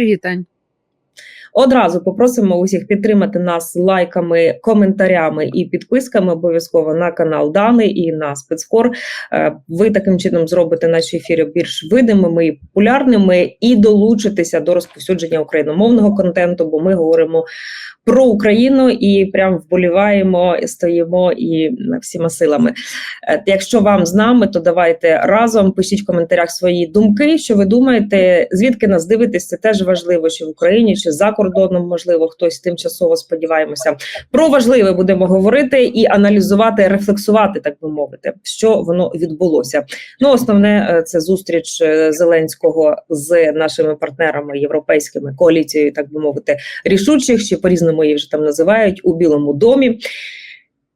Привіт. Одразу попросимо усіх підтримати нас лайками, коментарями і підписками обов'язково на канал Дани і на спецкор. Е, Ви таким чином зробите наші ефіри більш видимими і популярними і долучитеся до розповсюдження україномовного контенту, бо ми говоримо про Україну і прям вболіваємо, стоїмо і всіма силами. Е, Якщо вам з нами, то давайте разом пишіть в коментарях свої думки. Що ви думаєте, звідки нас дивитесь? Це теж важливо, чи в Україні, чи за кордоном, можливо, хтось тимчасово сподіваємося. Про важливе будемо говорити і аналізувати, рефлексувати, так би мовити, що воно відбулося. Ну, основне е, це зустріч е, Зеленського з нашими партнерами європейськими коаліцією, так би мовити, рішучих чи по різному їх вже там називають у Білому домі.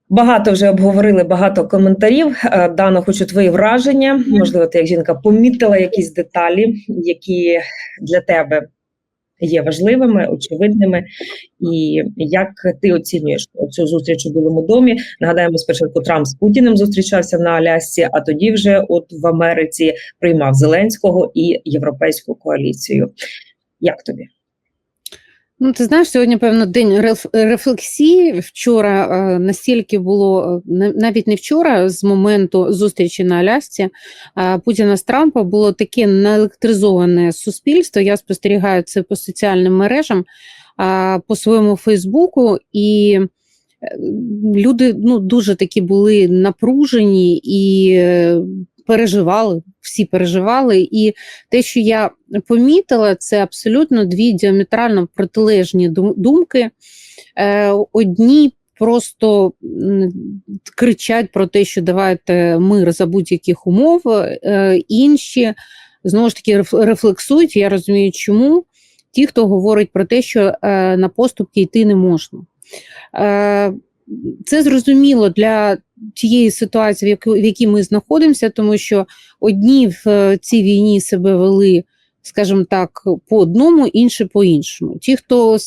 Багато вже обговорили багато коментарів. Е, Дано, хочу твої враження. Можливо, ти як жінка помітила якісь деталі, які для тебе є важливими, очевидними. І як ти оцінюєш цю зустріч у Білому домі? Нагадаємо, спочатку Трамп з Путіним зустрічався на Алясці, а тоді вже от в Америці приймав Зеленського і європейську коаліцію. Як тобі? Ну, ти знаєш, сьогодні, певно, день рефлексії. Вчора е, настільки було, е, навіть не вчора, з моменту зустрічі на Алясці е, Путіна з Трампа було таке наелектризоване суспільство. Я спостерігаю це по соціальним мережам, е, по своєму Фейсбуку, і е, люди ну, дуже такі були напружені і е, переживали, всі переживали. І те, що я помітила, це абсолютно дві діаметрально протилежні думки. Е, Одні просто кричать про те, що давайте мир за будь-яких умов, е, інші знову ж таки рефлексують. Я розумію, чому ті, хто говорить про те, що е, на поступки йти не можна. Це зрозуміло для тієї ситуації, в яку- в якій ми знаходимося, тому що одні в е, цій війні себе вели, скажімо так, по одному, інші по іншому. Ті, хто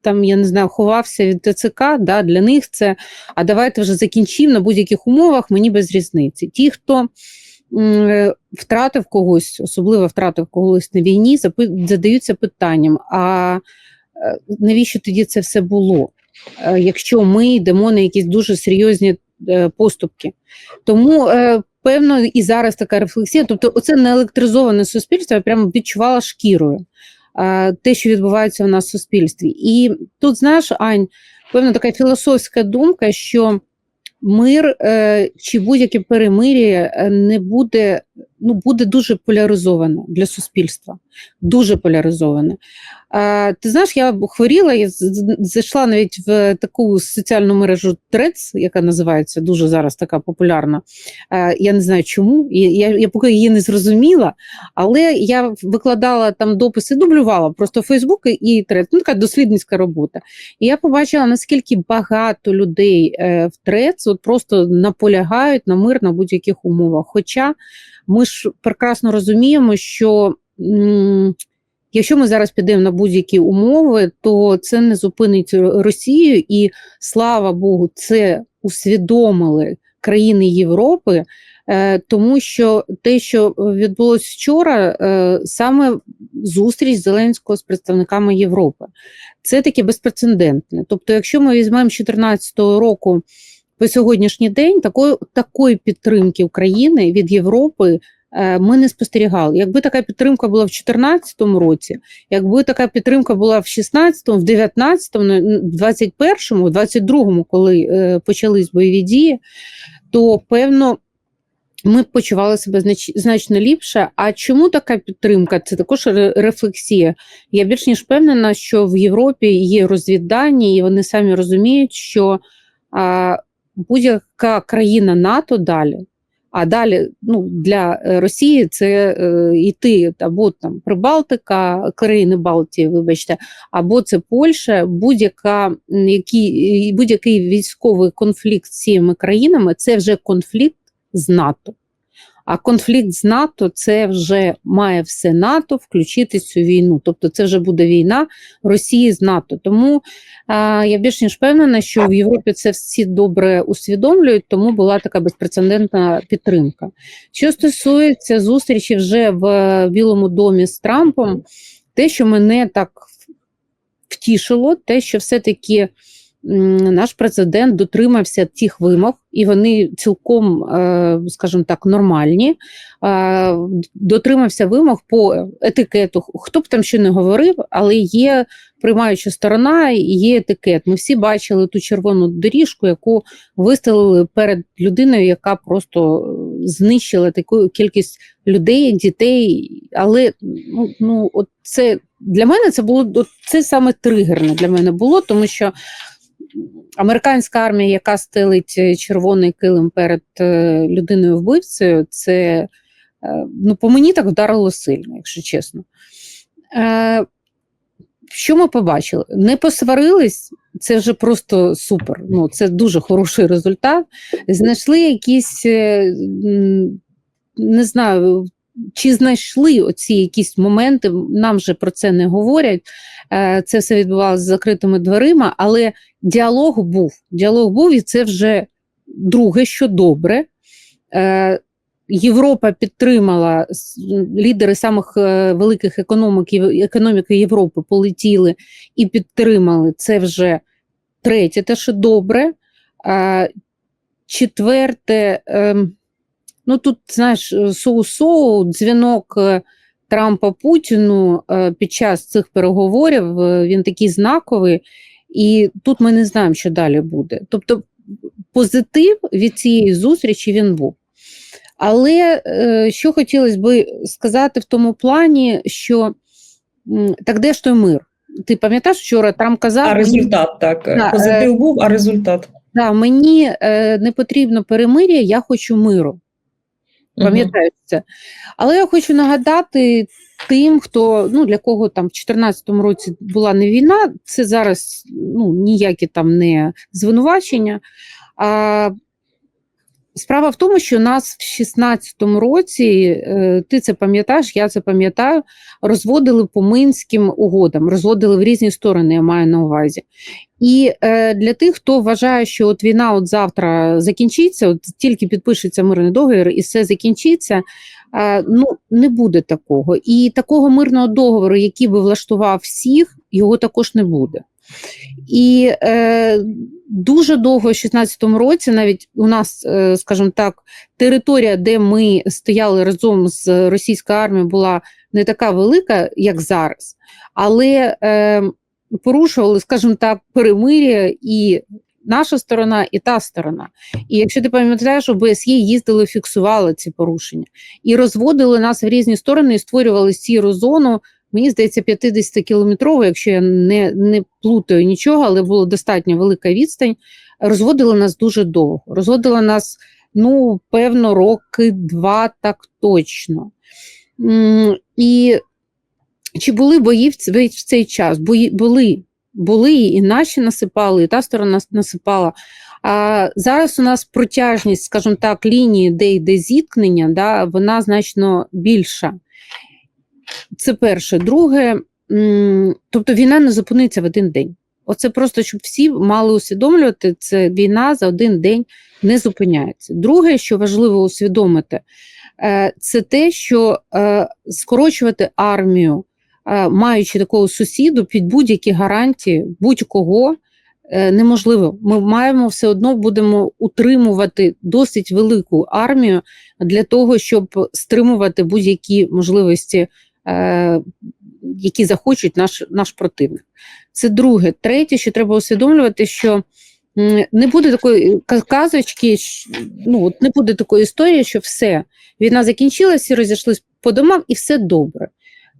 там, я не знаю, ховався від ТЦК, да, для них це а давайте вже закінчимо на будь-яких умовах, мені без різниці. Ті, хто е, втратив когось, особливо втратив когось на війні, задаються питанням: а е, навіщо тоді це все було? Якщо ми йдемо на якісь дуже серйозні поступки. Тому, е, певно, і зараз така рефлексія. Тобто, оце неелектризоване суспільство, я прямо відчувала шкірою е, те, що відбувається у нас в суспільстві. І тут, знаєш, Ань, певна така філософська думка, що мир е, чи будь-яке перемир'я е, не буде, ну, буде дуже поляризоване для суспільства. Дуже поляризоване. Е, ти знаєш, я хворіла, я зайшла навіть в таку соціальну мережу Threads, яка називається дуже зараз така популярна. Е, я не знаю чому, і я, я поки її не зрозуміла, але я викладала там дописи, дублювала просто Фейсбук і Threads, ну така дослідницька робота. І я побачила, наскільки багато людей е, в Threads от просто наполягають на мир на будь-яких умовах. Хоча ми ж прекрасно розуміємо, що якщо ми зараз підемо на будь-які умови, то це не зупинить Росію, і слава Богу, це усвідомили країни Європи. е, Тому що те, що відбулося вчора, е, саме зустріч Зеленського з представниками Європи, це таке безпрецедентне. Тобто, якщо ми візьмемо з 2014 року по сьогоднішній день, такої, такої підтримки України від Європи е, ми не спостерігали. Якби така підтримка була в 2014 році, якби така підтримка була в 2016, в 2019, в 2021, в 2022, коли е, почались бойові дії, то певно. Ми почували себе значно ліпше. А чому така підтримка? Це також рефлексія. Я більш ніж впевнена, що в Європі є розвіддані, і вони самі розуміють, що а, будь-яка країна НАТО далі. А далі ну, для е, Росії це е, йти або там Прибалтика, країни Балтії, вибачте, або це Польща, будь-яка який, будь-який військовий конфлікт з цими країнами це вже конфлікт з НАТО. А конфлікт з НАТО це вже має все НАТО включити цю війну. Тобто це вже буде війна Росії з НАТО. Тому а, я більш ніж впевнена, що в Європі це всі добре усвідомлюють, тому була така безпрецедентна підтримка. Що стосується зустрічі вже в Білому домі з Трампом, те, що мене так втішило, те, що все-таки наш президент дотримався тих вимог, і вони цілком, е, скажімо так, нормальні. Е, Дотримався вимог по етикету. Хто б там що не говорив, але є приймаюча сторона є етикет. Ми всі бачили ту червону доріжку, яку виставили перед людиною, яка просто е, знищила таку кількість людей, дітей. Але ну, ну от це для мене це було це саме тригерне для мене було, тому що американська армія, яка стелить е, червоний килим перед е, людиною вбивцею, це е, ну, по мені так вдарило сильно, якщо чесно. Що ми побачили? Не посварились, це вже просто супер. Ну, це дуже хороший результат. Знайшли якісь, не знаю, чи знайшли оці якісь моменти, нам же про це не говорять. Е, Це все відбувалося з закритими дверима, але діалог був. Діалог був, і це вже друге, що добре. Е, Європа підтримала лідери самих е, великих економік, економіки Європи полетіли і підтримали. Це вже третє, те, що добре. Четверте, ем, ну тут, знаєш, соу-соу, дзвінок е, Трампа Путіну е, під час цих переговорів е, він такий знаковий, і тут ми не знаємо, що далі буде. Тобто позитив від цієї зустрічі він був. Але е, що хотілося би сказати в тому плані, що так де ж той мир? Ти пам'ятаєш, вчора Трамп казав, А мені, результат так. Да, Позитив був, а результат. да, мені не потрібно перемир'я, я хочу миру. Це? Але я хочу нагадати тим, хто ну для кого там в 2014 році була не війна, це зараз ну, ніякі там не звинувачення. А, Справа в тому, що нас в 16-му році, е, ти це пам'ятаєш, я це пам'ятаю, розводили по Минським угодам, розводили в різні сторони, я маю на увазі. І е, для тих, хто вважає, що от війна от завтра закінчиться, от тільки підпишеться мирний договір і все закінчиться. е, ну не буде такого. І такого мирного договору, який би влаштував всіх, його також не буде. І е, дуже довго, в 16-му році, навіть у нас, е, скажімо так, територія, де ми стояли разом з російською армією, була не така велика, як зараз, але е, порушували, скажімо так, перемир'я і наша сторона, і та сторона. І якщо ти пам'ятаєш, ОБСЄ їздили, фіксували ці порушення і розводили нас в різні сторони і створювали сіру зону. Мені здається, 50 кілометрову, якщо я не, не плутаю нічого, але була достатньо велика відстань. Розводили нас дуже довго. Розводили нас, ну, певно, роки два так точно. І чи були бої в цей час? Бої були. Були і наші насипали, і та сторона насипала. А зараз у нас протяжність, скажімо так, лінії, де йде зіткнення, да, вона значно більша. Це перше. Друге, тобто війна не зупиниться в один день. Оце просто, щоб всі мали усвідомлювати, це війна за один день не зупиняється. Друге, що важливо усвідомити, е, це те, що е, скорочувати армію, е, маючи такого сусіду під будь-які гарантії будь-кого, неможливо. Ми маємо все одно будемо утримувати досить велику армію для того, щоб стримувати будь-які можливості, які захочуть наш, наш противник. Це друге. Третє, що треба усвідомлювати, що не буде такої казочки, ну от не буде такої історії, що все, війна закінчилася, всі розійшлись по домам і все добре.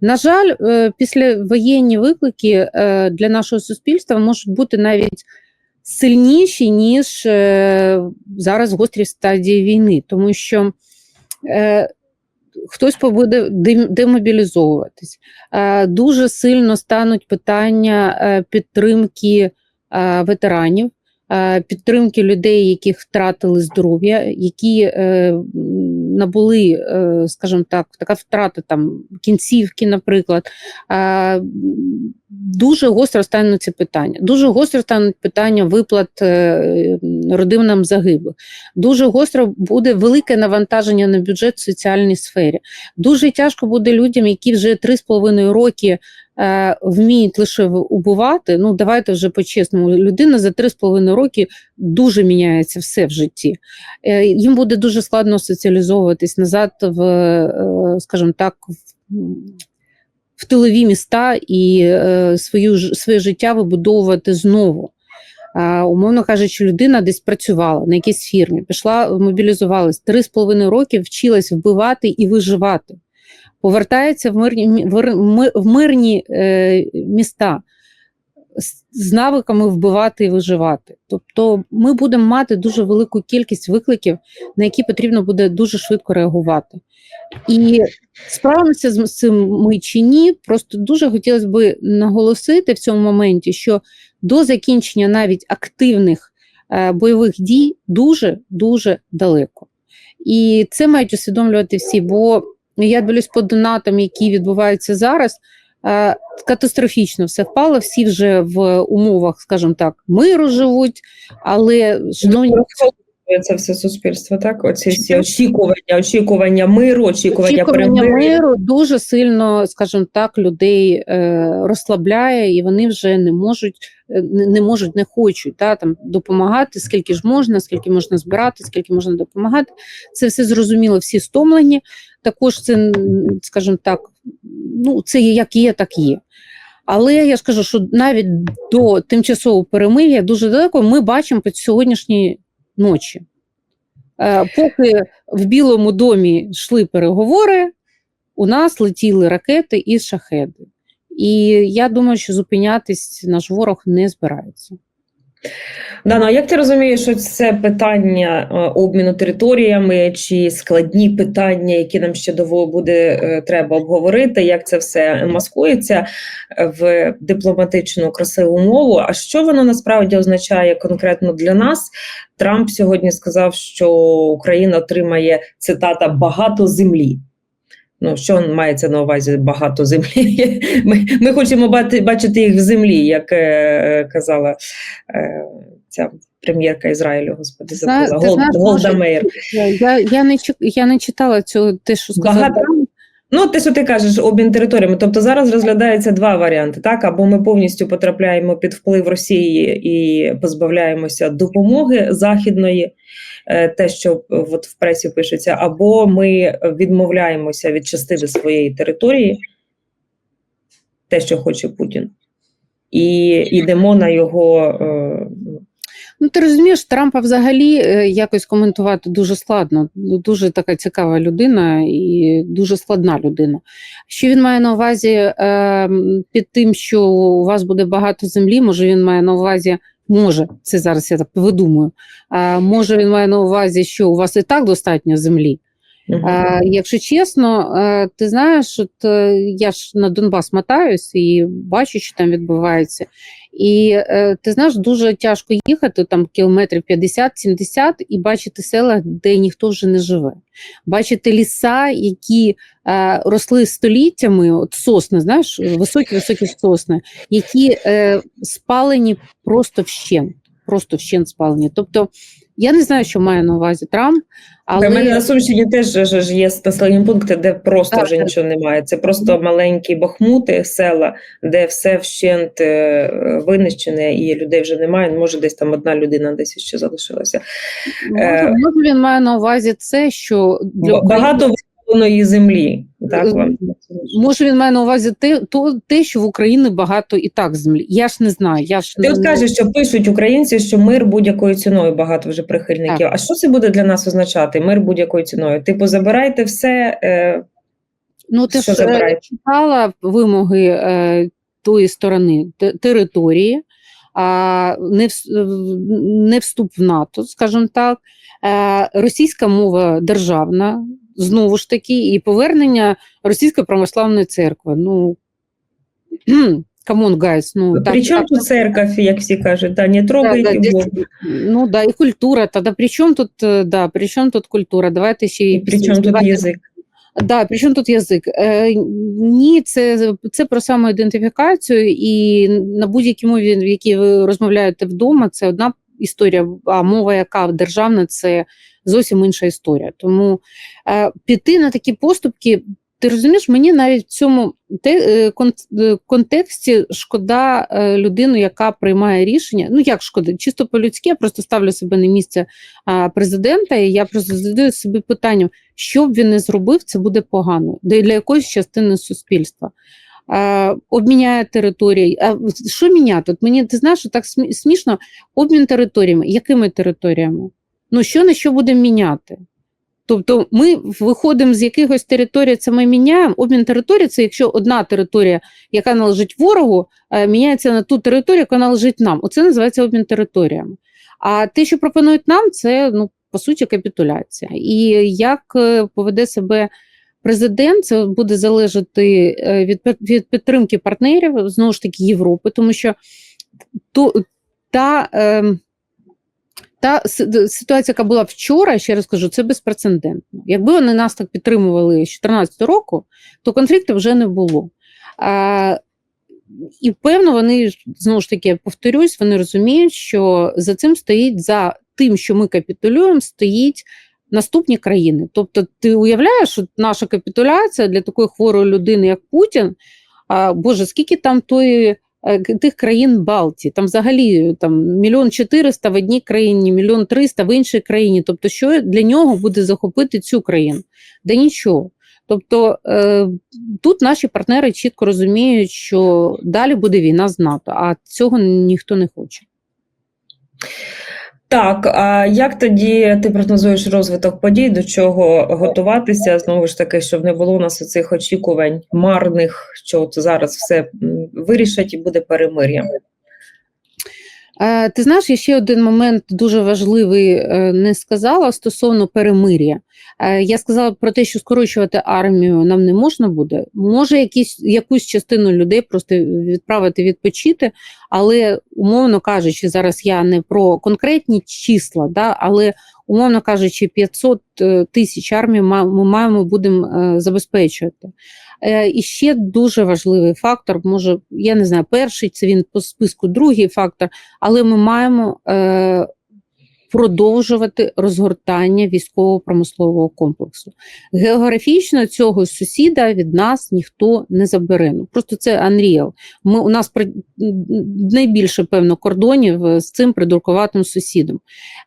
На жаль, е, післявоєнні виклики е, для нашого суспільства можуть бути навіть сильніші, ніж е, зараз в гострій стадії війни, тому що е, хтось побуде демобілізовуватись. Е, дуже сильно стануть питання е, підтримки е, ветеранів, підтримки людей, які втратили здоров'я, які набули, скажімо так, така втрата там кінцівки, наприклад. Дуже гостро стануть ці питання. Дуже гостро стануть питання виплат е, родинам загиблих. Дуже гостро буде велике навантаження на бюджет в соціальній сфері. Дуже тяжко буде людям, які вже 3,5 роки е, вміють лише убивати. Ну давайте вже по-чесному. Людина за 3,5 роки дуже міняється все в житті. Е, їм буде дуже складно соціалізовуватись назад в, скажімо так, в тилові міста і е, свою, своє життя вибудовувати знову. Умовно кажучи, людина десь працювала на якійсь фірмі, пішла, мобілізувалась, три з половиною роки вчилась вбивати і виживати. Повертається в мирні, в мирні е, міста з навиками вбивати і виживати. Тобто ми будемо мати дуже велику кількість викликів, на які потрібно буде дуже швидко реагувати. І справимося з цим ми чи ні, просто дуже хотілося б наголосити в цьому моменті, що до закінчення навіть активних е, бойових дій дуже дуже далеко. І це мають усвідомлювати всі, бо я дивлюсь по донатам, які відбуваються зараз. е, Катастрофічно все впало, всі вже в умовах, скажімо так, миру живуть, але шановні це все суспільство, так? Оці всі очікування, очікування миру, очікування, очікування миру дуже сильно, скажімо так, людей е, розслабляє, і вони вже не можуть, е, не, не можуть, не хочуть та, там, допомагати, скільки ж можна, скільки можна збирати, скільки можна допомагати. Це все зрозуміло, всі стомлені. Також це, скажімо так, ну, це як є, так є. Але я ж кажу, що навіть до тимчасового перемир'я дуже далеко ми бачимо по сьогоднішній ночі. Е, Поки в Білому домі йшли переговори, у нас летіли ракети і шахеди. І я думаю, що зупинятись наш ворог не збирається. Дано, а як ти розумієш, що це питання е, обміну територіями чи складні питання, які нам ще довго буде е, треба обговорити, як це все маскується в дипломатичну красиву мову? А що воно насправді означає конкретно для нас? Трамп сьогодні сказав, що Україна отримає цитата багато землі. Ну, що мається на увазі багато землі? Ми, ми хочемо бати- бачити їх в землі, як е, казала е, ця прем'єрка Ізраїлю, господи, забула. ти Гол, знаєш, Голда може, Я, я, не, я не читала цього, те, що сказав Багато- Ну, те, що ти кажеш, обмін територіями. Тобто зараз розглядається два варіанти: так або ми повністю потрапляємо під вплив Росії і позбавляємося допомоги західної, е, те, що е, от в пресі пишеться, або ми відмовляємося від частини своєї території, те, що хоче Путін, і йдемо на його. е, Ну, ти розумієш, Трампа взагалі е, якось коментувати дуже складно. Дуже така цікава людина і дуже складна людина. Що він має на увазі е, під тим, що у вас буде багато землі, може він має на увазі. Може, це зараз я так видумую. Може, він має на увазі, що у вас і так достатньо землі. А, якщо чесно, ти знаєш, от е, я ж на Донбас мотаюсь і бачу, що там відбувається. І е, ти знаєш, дуже тяжко їхати там кілометрів 50-70 і бачити села, де ніхто вже не живе. Бачити ліса, які е, росли століттями, от сосни, знаєш, високі-високі сосни, які е, спалені просто вщент. Просто вщент спалені. Тобто я не знаю, що має на увазі Трамп, але У мене на Сумщині теж ж є населені пункти, де просто Так, вже так. нічого немає. Це просто маленькі бахмути, села, де все вщент е, винищене, і людей вже немає. Ну, Може, десь там одна людина десь ще залишилася. може, е, може він має на увазі це, що для Багато землі. Так вам Може, він має на увазі те, то, те, що в Україні багато і так землі. Я ж не знаю. Я ж ти не, от кажеш, що пишуть українці, що мир будь-якою ціною багато вже прихильників. А що це буде для нас означати? Мир будь-якою ціною? Типу, забирайте все. Е, ну, ти що ж е, забирають? читала вимоги е, тої сторони те- території, а не, в- не вступ в НАТО, скажімо так. Е, російська мова державна, знову ж таки, і повернення Російської православної церкви. Ну, камон, гайс, ну так, Причому так, тут церковь, як всі кажуть, да, не трогайте Да, да, Бога. Ну да, і культура. Тогда при чому тут, е, да, при чому тут культура? Давайте ще й Причому тут язик. Да, при чому тут язик? Е, ні, це, це про самоідентифікацію, і на будь-якій мові, в якій ви розмовляєте вдома, це одна історія, а мова, яка державна, це зовсім інша історія. Тому е, піти на такі поступки. ти розумієш, мені навіть в цьому те, е, е, контексті шкода е, людину, яка приймає рішення. Ну як шкода, чисто по-людськи, я просто ставлю себе на місце президента, і я просто задаю собі питанням, що б він не зробив, це буде погано для якоїсь частини суспільства. Обміняє території. А що міняти? От мені ти знаєш, що так смішно обмін територіями. Якими територіями? Ну що на що будемо міняти? Тобто ми виходимо з якихось територій, це ми міняємо. Обмін території це якщо одна територія, яка належить ворогу, е, міняється на ту територію, яка належить нам. Оце називається обмін територіями. А те, що пропонують нам, це ну по суті капітуляція. І як е, поведе себе президент, це буде залежати е, від, від підтримки партнерів, знову ж таки Європи, тому що ту, та. ем, та ситуація, яка була вчора, ще раз кажу, це безпрецедентно. Якби вони нас так підтримували з 2014 року, то конфлікту вже не було. А, і певно, вони знову ж таки повторюсь, вони розуміють, що за цим стоїть за тим, що ми капітулюємо, стоїть наступні країни. Тобто, ти уявляєш, що наша капітуляція для такої хворої людини, як Путін, а, Боже, скільки там тої е, тих країн Балтії, там взагалі там мільйон чотириста в одній країні, мільйон триста в іншій країні. Тобто, що для нього буде захопити цю країну? Да нічого. Тобто е, тут наші партнери чітко розуміють, що далі буде війна з НАТО, а цього ніхто не хоче. Так, а як тоді ти прогнозуєш розвиток подій, до чого готуватися? Знову ж таки, щоб не було у нас оцих очікувань марних, що от зараз все вирішать і буде перемир'я. Е, Ти знаєш, я ще один момент дуже важливий е, не сказала стосовно перемир'я. Е, Я сказала про те, що скорочувати армію нам не можна буде. Може, якісь, якусь частину людей просто відправити відпочити, але, умовно кажучи, зараз я не про конкретні числа, да, але, умовно кажучи, 500 е, тисяч армій ми маємо будемо забезпечувати. Е, І ще дуже важливий фактор, може, я не знаю, перший це він по списку, другий фактор, але ми маємо е, продовжувати розгортання військово-промислового комплексу. Географічно цього сусіда від нас ніхто не забере. Ну, просто це unreal. Ми, у нас найбільше, певно, кордонів е, з цим придуркуватим сусідом.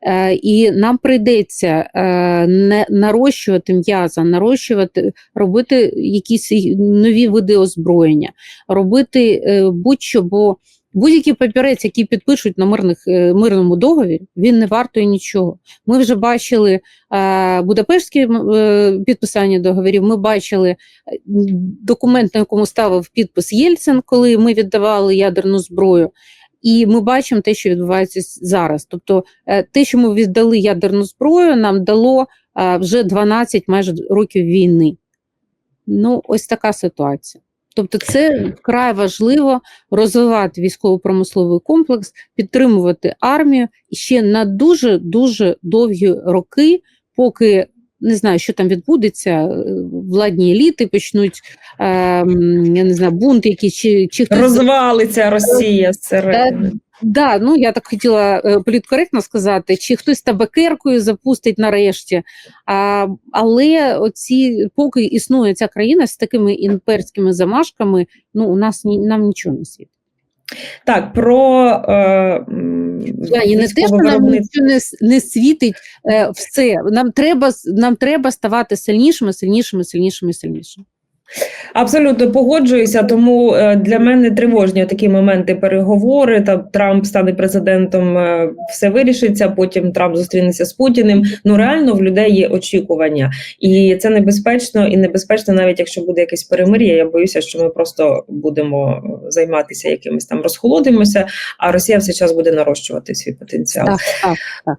Е, і нам прийдеться е, не нарощувати м'яза, нарощувати, робити якісь нові види озброєння, робити е, будь-що, бо будь-який папірець, який підпишуть на мирних, е, мирному договорі, він не вартує нічого. Ми вже бачили е, Будапештське м, е, підписання договорів, ми бачили е, документ, на якому ставив підпис Єльцин, коли ми віддавали ядерну зброю. І ми бачимо те, що відбувається зараз. Тобто, е, те, що ми віддали ядерну зброю, нам дало е, вже 12 майже років війни. Ну, ось така ситуація. Тобто, це вкрай важливо розвивати військово-промисловий комплекс, підтримувати армію ще на дуже дуже довгі роки, поки не знаю, що там відбудеться, е, владні еліти почнуть е, я не знаю, бунт які чи, чи хтось Розвалиться Росія зсередини. Да, ну я так хотіла е, політкоректно сказати, чи хтось табакеркою запустить нарешті. А, але оці, поки існує ця країна з такими імперськими замашками, ну у нас ні, нам нічого не світить. Так, про е, Да, і не те, що нам нічого не, не світить е, все. Нам треба, нам треба ставати сильнішими, сильнішими, сильнішими, сильнішими. Абсолютно погоджуюся, тому е, для мене тривожні такі моменти переговори. Та Трамп стане президентом, е, все вирішиться. Потім Трамп зустрінеться з Путіним. Ну реально в людей є очікування, і це небезпечно і небезпечно, навіть якщо буде якесь перемир'я. Я боюся, що ми просто будемо займатися якимось там розхолодимося, а Росія все час буде нарощувати свій потенціал. Так, так, так.